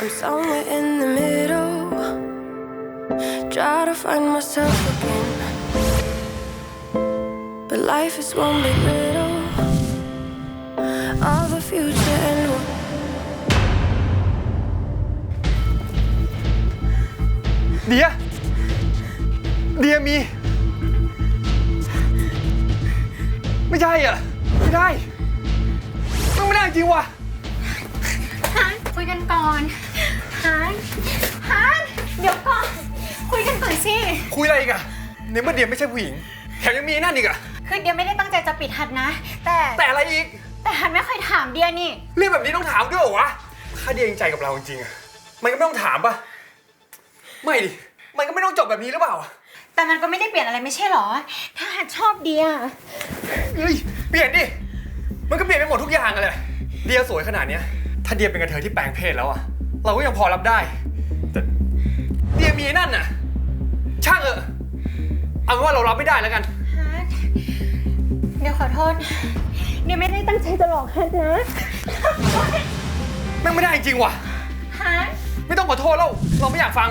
I'm somewhere in the middle. Try to find myself again. But life is one big riddle of the future and what เดีย เดียมี ไม่ใช่อ่ะ ไม่ได้มันไม่ได้จริงว่ะ ฮานคุยกันก่อน ฮานฮานเดี๋ยวก่อน คุยกันก่อนสิ คุยอะไรอีกอะในเมื่อเดียไม่ใช่ผู้หญิง แถมยังมีไอ้นั่นอีกอะคือเดียไม่ได้ตั้งใจจะปิดฮันนะ แต่แต่อะไรอีก แต่ฮันไม่เคยถามเดียนี่ เรื่องแบบนี้ต้องถามด้วยเหรอวะ ถ้าเดียจริงใจกับเราจริงๆอะมันก็ไม่ต้องถามปะไม่ดิ มันก็ไม่ต้องจบแบบนี้หรือเปล่าอะแต่มันก็ไม่ได้เปลี่ยนอะไรไม่ใช่หรอ ถ้าฮันชอบเดีย เฮ้ย เปลี่ยนดิ มันก็เปลี่ยนไปหมดทุกอย่างอะเลยเดียสวยขนาดเนี้ย ถ้าเดียเป็นกระเทยที่แปลงเพศแล้วอะ เราก็ยังพอรับได้แต่เดียมีไอ้นั่นน่ะ ช่างเออะเอาเป็นว่าเรารับไม่ได้แล้วกัน ฮานเดี๋ยวขอโทษ เดียไม่ได้ตั้งใจจะหลอกฮันนะแม่งไม่ได้จริงว่ะ ฮานไม่ต้องขอโทษแล้ว เราไม่อยากฟัง